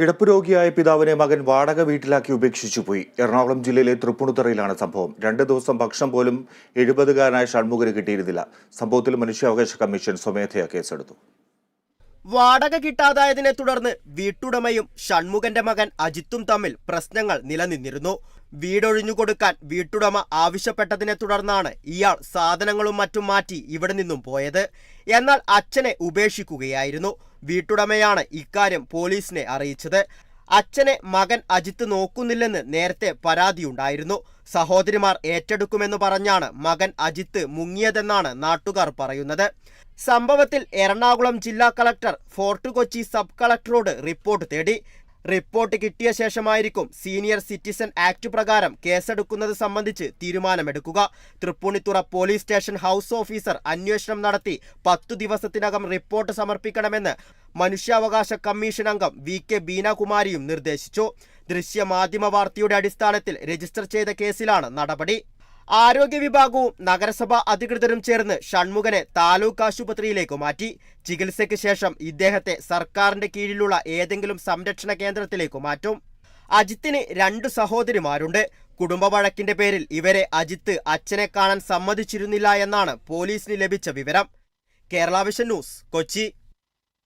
കിടപ്പ് രോഗിയായ പിതാവിനെ മകൻ വാടക വീട്ടിലാക്കി ഉപേക്ഷിച്ചു പോയി. എറണാകുളം ജില്ലയിലെ തൃപ്പുണിത്തറയിലാണ് സംഭവം. രണ്ട് ദിവസം ഭക്ഷണം പോലും എഴുപതുകാരനായ ഷൺമുഖന് കിട്ടിയിരുന്നില്ല. സംഭവത്തിൽ മനുഷ്യാവകാശ കമ്മീഷൻ സ്വമേധയാ കേസെടുത്തു. വാടക കിട്ടാതായതിനെ തുടർന്ന് വീട്ടുടമയും ഷൺമുഖന്റെ മകൻ അജിത്തും തമ്മിൽ പ്രശ്നങ്ങൾ നിലനിന്നിരുന്നു. വീടൊഴിഞ്ഞു കൊടുക്കാൻ വീട്ടുടമ ആവശ്യപ്പെട്ടതിനെ തുടർന്നാണ് ഇയാൾ സാധനങ്ങളും മറ്റും മാറ്റി ഇവിടെ നിന്നും പോയത്. എന്നാൽ അച്ഛനെ ഉപേക്ഷിക്കുകയായിരുന്നു. വീട്ടുടമയാണ് ഇക്കാര്യം പോലീസിനെ അറിയിച്ചത്. അച്ഛനെ മകൻ അജിത്ത് നോക്കുന്നില്ലെന്ന് നേരത്തെ പരാതിയുണ്ടായിരുന്നു. സഹോദരിമാർ ഏറ്റെടുക്കുമെന്ന് പറഞ്ഞാണ് മകൻ അജിത്ത് മുങ്ങിയതെന്നാണ് നാട്ടുകാർ പറയുന്നത്. സംഭവത്തിൽ എറണാകുളം ജില്ലാ കളക്ടർ ഫോർട്ട് കൊച്ചി സബ് കളക്ടറോട് റിപ്പോർട്ട് തേടി റിപ്പോർട്ട് കിട്ടിയ ശേഷമായിരിക്കും സീനിയർ സിറ്റിസൺ ആക്ട് പ്രകാരം കേസെടുക്കുന്നത് സംബന്ധിച്ച് തീരുമാനമെടുക്കുക. Tripunithura police station house officer അന്വേഷണം നടത്തി പത്തു ദിവസത്തിനകം റിപ്പോർട്ട് സമർപ്പിക്കണമെന്ന് മനുഷ്യാവകാശ കമ്മീഷൻ അംഗം വി കെ ബീനാകുമാരിയും നിർദ്ദേശിച്ചു. ദൃശ്യമാധ്യമ വാർത്തയുടെ അടിസ്ഥാനത്തിൽ രജിസ്റ്റർ ചെയ്ത കേസിലാണ് നടപടി. ആരോഗ്യ വിഭാഗവും നഗരസഭാ അധികൃതരും ചേർന്ന് ഷൺമുഖനെ താലൂക്ക് ആശുപത്രിയിലേക്ക് മാറ്റി. ചികിത്സയ്ക്ക് ശേഷം ഇദ്ദേഹത്തെ സർക്കാരിന്റെ കീഴിലുള്ള ഏതെങ്കിലും സംരക്ഷണ കേന്ദ്രത്തിലേക്ക് മാറ്റും. അജിത്തിന് രണ്ടു സഹോദരിമാരുണ്ട്. കുടുംബ വഴക്കിന്റെ പേരിൽ ഇവരെ അജിത്ത് അച്ഛനെ കാണാൻ സമ്മതിച്ചിരുന്നില്ല എന്നാണ് പോലീസിന് ലഭിച്ച വിവരം. കേരളാവിഷൻ ന്യൂസ് കൊച്ചി.